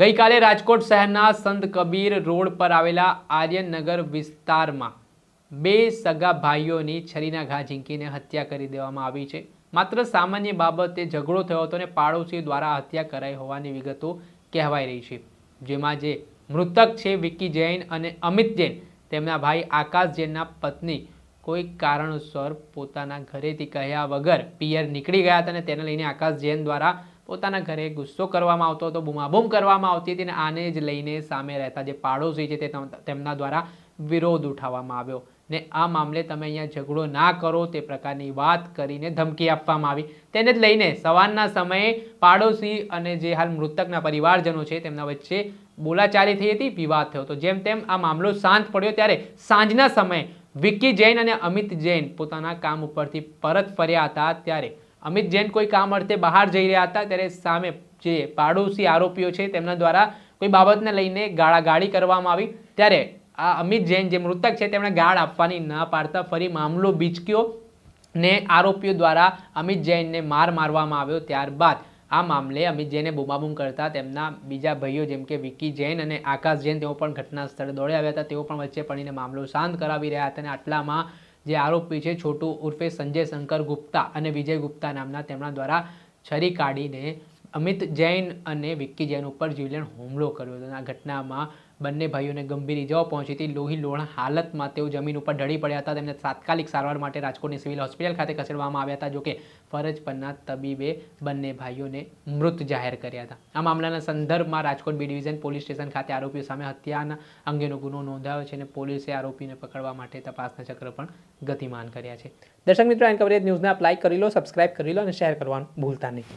ગઈકાલે રાજકોટ શહેરના સંત કબીર રોડ પર આવેલા આર્યનગર વિસ્તારમાં બે સગા ભાઈઓની છરીના ઘા ઝીંકીને હત્યા કરી દેવામાં આવી છે. માત્ર સામાન્ય બાબતે ઝઘડો થયો હતો અને પાડોશી દ્વારા હત્યા કરાઈ હોવાની વિગતો કહેવાઈ રહી છે. જેમાં જે મૃતક છે વિકી જૈન અને અમિત જૈન, તેમના ભાઈ આકાશ જૈનના પત્ની કોઈ કારણસર પોતાના ઘરેથી કહ્યા વગર પિયર નીકળી ગયા હતા અને તેને લઈને આકાશ જૈન દ્વારા પોતાના ઘરે ગુસ્સો કરવામાં આવતો હતો, બૂમાબૂમ કરવામાં આવતી હતી અને આને જ લઈને સામે રહેતા જે પાડોશી છે તે તેમના દ્વારા વિરોધ ઉઠાવવામાં આવ્યો ને આ મામલે તમે અહીંયા ઝઘડો ના કરો તે પ્રકારની વાત કરીને ધમકી આપવામાં આવી. તેને જ લઈને સવારના સમયે પાડોશી અને જે હાલ મૃતકના પરિવારજનો છે તેમના વચ્ચે બોલાચાલી થઈ હતી, વિવાદ થયો હતો. જેમ તેમ આ મામલો શાંત પડ્યો ત્યારે સાંજના સમયે વિક્કી જૈન અને અમિત જૈન પોતાના કામ ઉપરથી પરત ફર્યા હતા ત્યારે અમિત જૈન કોઈ કામ અર્થે બહાર જઈ રહ્યા હતા, ત્યારે સામે જે પાડોશી આરોપીઓ છે, તેમના દ્વારા કોઈ બાબતને લઈને ગાળાગાળી કરવામાં આવી. ત્યારે આ અમિત જૈન જે મૃતક છે, તેમણે ગાળ આપવાની ના પાડતા ફરી મામલો બીચક્યો ને આરોપીઓ દ્વારા અમિત જૈનને માર મારવામાં આવ્યો. ત્યારબાદ આ મામલે અમિત જૈને બૂમાબૂમ કરતા તેમના બીજા ભાઈઓ જેમ કે વિકી જૈન અને આકાશ જૈન, તેઓ પણ ઘટના સ્થળે દોડી આવ્યા હતા. તેઓ પણ વચ્ચે પડીને મામલો શાંત કરાવી રહ્યા હતા અને આટલામાં જે આરોપી છે છોટુ ઉર્ફે સંજય શંકર ગુપ્તા અને વિજય ગુપ્તા નામના તેમના દ્વારા છરી કાઢીને અમિત જૈન અને વિક્કી જૈન ઉપર જીવલેણ હુમલો કર્યો હતો આ ઘટનામાં બંને ભાઈઓને ગંભીર ઇજાઓ પહોંચી હતી. લોહી લોણા હાલતમાં તેઓ જમીન ઉપર ઢળી પડ્યા હતા. તેમને તાત્કાલિક સારવાર માટે રાજકોટની સિવિલ હોસ્પિટલ ખાતે ખસેડવામાં આવ્યા હતા જોકે ફરજ પરના તબીબે બંને ભાઈઓને મૃત જાહેર કર્યા હતા. આ મામલાના સંદર્ભમાં Rajkot B division police station ખાતે આરોપીઓ સામે હત્યાના અંગેનો ગુનો નોંધાયો છે અને પોલીસે આરોપીને પકડવા માટે તપાસના ચક્ર પણ ગતિમાન કર્યા છે. દર્શક મિત્રો એન કવરેજ ન્યૂઝને આપ લાઇક કરી લો સબસ્ક્રાઇબ કરી લો અને શેર કરવાનું ભૂલતા નહીં.